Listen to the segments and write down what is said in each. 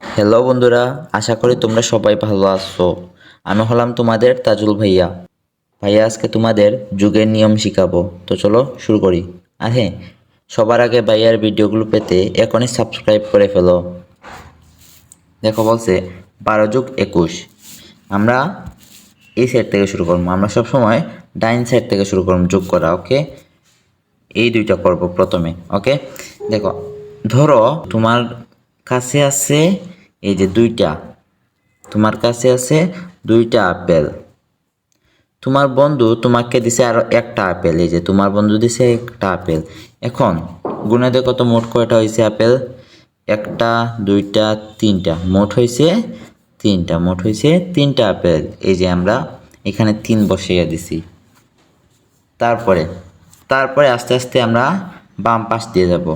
Hello বন্ধুরা, আশা করি তোমরা সবাই ভালো আছো। আমি হলাম তোমাদের তাজুল ভাইয়া। ভাইয়া, আজকে তোমাদের যুগের নিয়ম শিখাবো। তো চলো শুরু করি। আর হ্যাঁ সবার আগে ভাইয়ার ভিডিওগুলো পেতে এখনই সাবস্ক্রাইব করে ফেলো। দেখো বলছে, বারো যুগ একুশ। আমরা এই সাইড থেকে শুরু করব। আমরা সবসময় ডাইন সাইড থেকে শুরু করব, যোগ করা ওকে এই দুইটা করব প্রথমে ওকে দেখো, ধরো তোমার কাছে আছে, এই যে দুইটা। তোমার কাছে আছে দুইটা আপেল। তোমার বন্ধু তোমাকে দিছে আরও একটা আপেল, এই যে তোমার বন্ধু দিছে একটা আপেল। এখন, গুনে দেখো তো মোট কয়টা হয়েছে আপেল? একটা, দুইটা, তিনটা। মোট হয়েছে তিনটা, মোট হয়েছে তিনটা আপেল। এই যে আমরা এখানে তিন বসাইয়া দিছি। তারপরে তারপরে আস্তে আস্তে আমরা বাম পাশ দিয়ে যাব।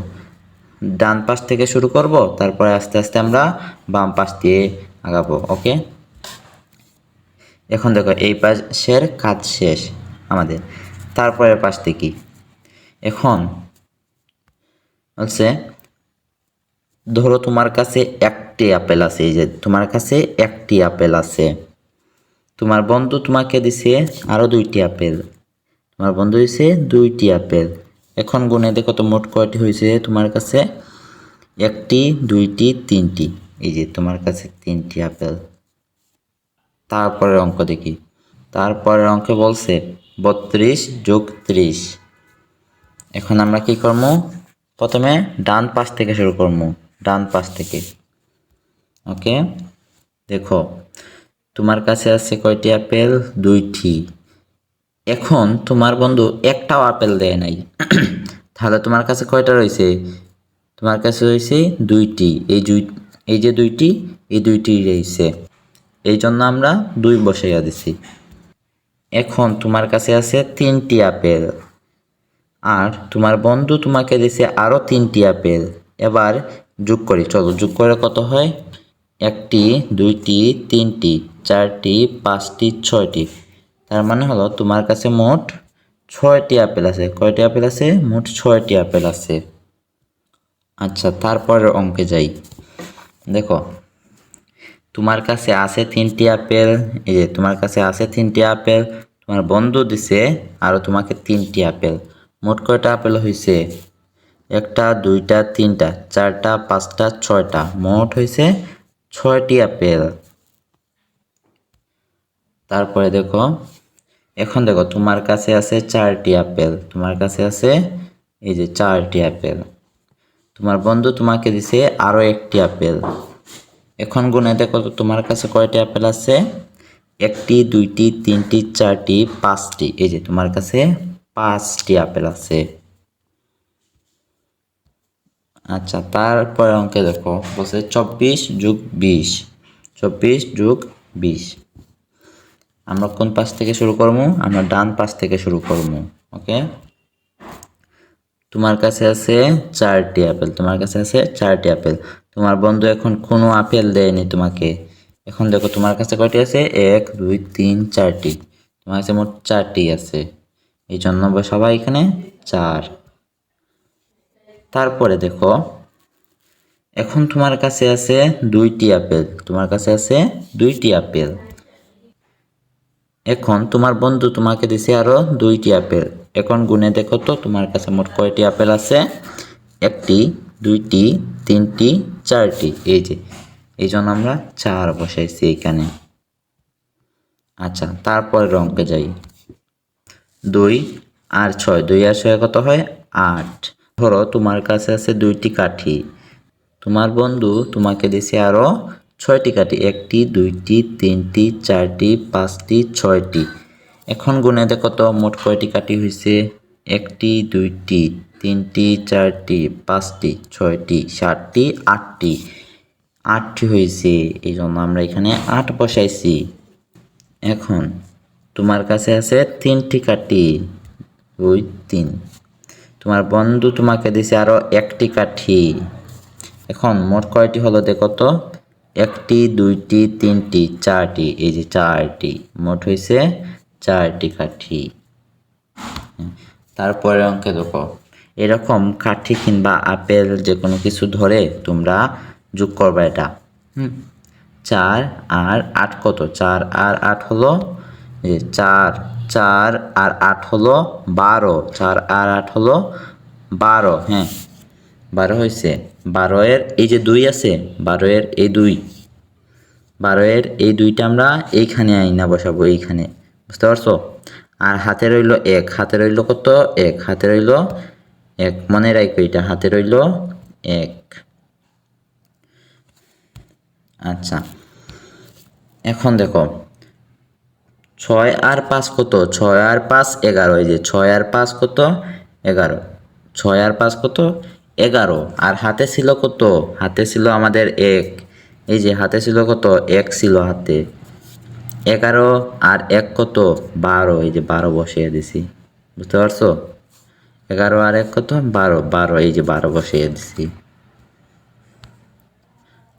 ডান পাশ থেকে শুরু করব, তারপরে আস্তে আস্তে আমরা বাম পাশ দিয়ে আগাবো, ওকে? এখন দেখো, এই পাশের কাজ শেষ আমাদের। তারপরের পাশ কি? এখন হচ্ছে ধরো তোমার কাছে একটি আপেল আছে, এই যে তোমার কাছে একটি আপেল আছে। তোমার বন্ধু তোমাকে দিছে আরও দুইটি আপেল। তোমার বন্ধু দিছে দুইটি আপেল। এখন গুনে দেখো তো মোট কয়টি হয়েছে? তোমার কাছে একটি, দুইটি, তিনটি। এই যে তোমার কাছে তিনটি আপেল। তারপরের অঙ্ক দেখি। তারপরের অঙ্কে বলছে বত্রিশ যোগ ত্রিশ। এখন আমরা কি করব? প্রথমে ডান পাশ থেকে শুরু করব। ডান পাশ থেকে। ওকে? দেখো, তোমার কাছে আছে কয়টি আপেল? দুইটি। এখন তোমার বন্ধু একটাও আপেল দেয় নাই। তাহলে তোমার কাছে কয়টা রয়েছে? তোমার কাছে রয়েছে দুইটি। এই দুই, এই যে দুইটি, এই দুইটি রয়েছে। এই জন্য আমরা দুই বসাইয়া দিছি। এখন তোমার কাছে আছে তিনটি আপেল। আর তোমার বন্ধু তোমাকে দিছে আরও তিনটি আপেল। এবার যোগ করি। চলো, যোগ করে কত হয়? একটি, দুইটি, তিনটি, চারটি, পাঁচটি, ছয়টি। তার মানে হলো তোমার কাছে মোট ছয়টি আপেল আছে। কয়টি আপেল আছে? মোট ছয়টি আপেল আছে। আচ্ছা তারপরের অঙ্কে যাই। দেখো, তোমার কাছে আছে তিনটি আপেল, এই যে তোমার কাছে আছে তিনটি আপেল, তোমার বন্ধু দিছে আরও তোমাকে তিনটি আপেল। মোট কয়টা আপেল হয়েছে একটা, দুইটা, তিনটা, চারটা, পাঁচটা, ছয়টা। মোট হয়েছে ছয়টি আপেল। তারপরে দেখো এখন দেখো, তোমার কাছে আছে চারটি আপেল, তোমার কাছে আছে এই যে চারটি আপেল। তোমার বন্ধু তোমাকে দিছে আরও একটি আপেল। এখন গুনে দেখো তো তোমার কাছে কয়টি আপেল আছে? একটি, দুইটি, তিনটি, চারটি, পাঁচটি। এই যে তোমার কাছে পাঁচটি আপেল আছে। আচ্ছা তারপরে অঙ্কে দেখো, বলছে চব্বিশ যোগ বিশ। চব্বিশ যোগ বিশ। আমরা কোন পাশ থেকে শুরু করব? আমরা ডান পাশ থেকে শুরু করব, ওকে? তোমার কাছে আছে চারটি আপেল, তোমার কাছে আছে চারটি আপেল। তোমার বন্ধু এখন কোনো আপেল দেয়নি তোমাকে। এখন দেখো, তোমার কাছে কয়টি আছে? এক, দুই, তিন, চারটি। তোমার কাছে মোট চারটি আছে। এই জন্য সবাই এখানে চার। তারপরে দেখো, এখন তোমার কাছে আছে দুইটি আপেল। তোমার কাছে আছে দুইটি আপেল। এখন তোমার বন্ধু তোমাকে দিছে আরও দুইটি আপেল। এখন গুনে দেখো তো, তোমার কাছে মোট কয়টি আপেল আছে? একটি, দুইটি, তিনটি, চারটি। এই যে এই জন্য আমরা চার বসাইছি এখানে। আচ্ছা তারপরের অঙ্কে যাই। দুই আর ছয়, দুই আর ছয় কত হয়? আট। ধরো তোমার কাছে আছে দুইটি কাঠি। তোমার বন্ধু তোমাকে দিছে আরও ছয়টি কাঠি একটি, দুইটি, তিনটি, চারটি, পাঁচটি, ছয়টি। এখন গুনে দেখো তো মোট কয়টি কাঠি হয়েছে একটি, দুইটি, তিনটি, চারটি, পাঁচটি, ছয়টি, সাতটি, আটটি। আটটি হয়েছে এই জন্য আমরা এখানে আট বসাইছি। এখন তোমার কাছে আছে তিনটি কাঠি দুই, তিন। তোমার বন্ধু তোমাকে দিছে আরও একটি কাঠি। এখন মোট কয়টি হলো দেখো তো? একটি, দুইটি, তিনটি, চারটি, এই যে চারটি, মোট হয়েছে চারটি কাঠি। তারপরে অঙ্কে দেখো, এরকম কাঠি কিংবা আপেল যে কোনো কিছু ধরে তোমরা যোগ করবে এটা। হুম। চার আর আট কত? চার আর আট হলো যে চার চার আর আট হলো বারো, চার আর আট হলো বারো হ্যাঁ। বারো হয়েছে বারো এর এই যে দুই আছে বারো এর এই দুই। বারো এর এই দুইটা আমরা এইখানে আইনা বসাবো, এইখানে। বুঝতে পারছ? আর হাতে রইল এক, হাতে রইল কত? এক, হাতে রইল এক। মনে রাখো এটা, হাতে রইল এক। আচ্ছা এখন দেখো, ছয় আর পাঁচ কত? ছয় আর পাঁচ এগারো, এই যে ছয় আর পাঁচ কত? এগারো। ছয় আর পাঁচ কত? এগারো। আর হাতে ছিল কত? হাতে ছিল আমাদের এক। এই যে হাতে ছিল কত? এক ছিল হাতে। এগারো আর এক কত? বারো। এই যে বারো বসিয়ে দিছি। বুঝতে পারছ? এগারো আর এক কত? বারো। বারো। এই যে বারো বসিয়ে দিছি।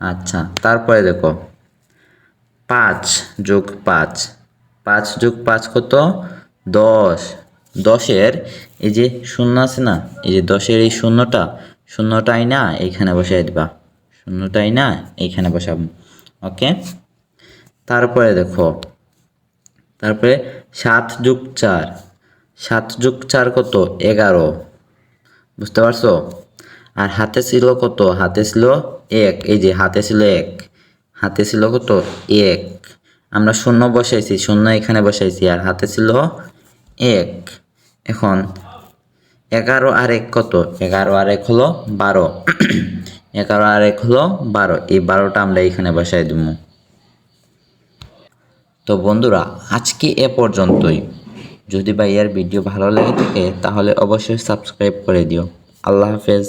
আচ্ছা তারপরে দেখো। পাঁচ যোগ পাঁচ। পাঁচ যোগ পাঁচ কত? দশ। দশের এই যে শূন্য আছে না? এই যে দশের এই শূন্যটা শূন্যটাই না, এইখানে বসাই দিবা। শূন্যটাই না, এইখানে বসাবো। ওকে? তারপরে দেখো, তারপরে সাত যোগ চার। সাত যোগ চার কত? এগারো। বুঝতে পারছ? আর হাতে ছিল কত? হাতে ছিল এক। এই যে হাতে ছিল এক। হাতে ছিল কত? এক। আমরা শূন্য বসাইছি, শূন্য এখানে বসাইছি, আর হাতে ছিল এক। এখন এগারো আর এক কত? এগারো আর এক হলো বারো। এগারো আর এক হলো বারো। এই বারোটা আমরা এখানে বসাই দিব। তো বন্ধুরা, আজকে এ পর্যন্তই। যদি ভাইয়ার ভিডিও ভালো লেগে থাকে, তাহলে অবশ্যই সাবস্ক্রাইব করে দিও। আল্লাহ হাফেজ।